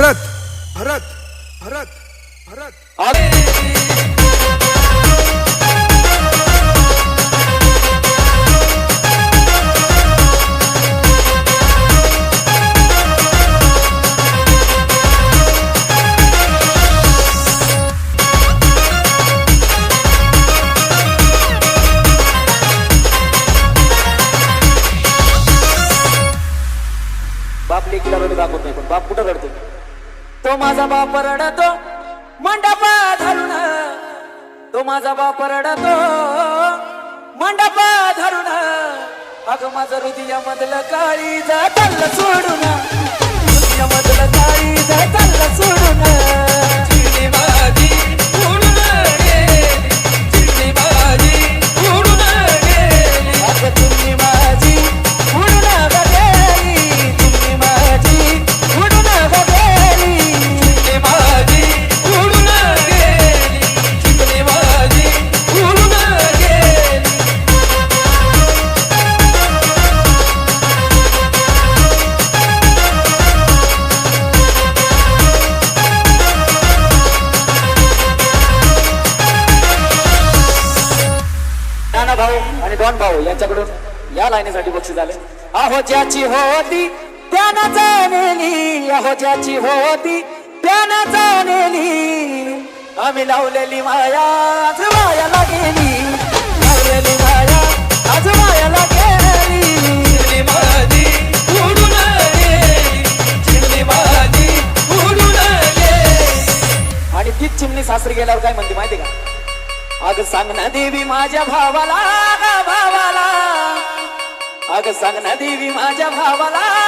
भरत भरत भरत बाप लेकीला रडू दाखवत नाही पण बाप कुठं रडतो तो माझा बाप रडतो मंडपा धरून. तो माझा बाप रडतो मंडपा धरून. अगं माझं हृदय मधलं काळी जातल सोडून. हृदय मधलं काळी जातल सोडून. आणि डॉन भाऊ यांच्याकडून या लाईनीसाठी बक्षीस झाले अहो ज्याची होती त्यानं जाणली अहो ज्याची होती त्यानं जाणली आम्ही लावलेली माया आज मायाला गेली. लावलेली माया आज मायाला गेली. चिरली माझी उडून आणि तीच चिमणी सासरी गेल्यावर काय अग सांग ना देवी माझ्या भावाला भावाला. अग सांग ना देवी माझ्या भावाला.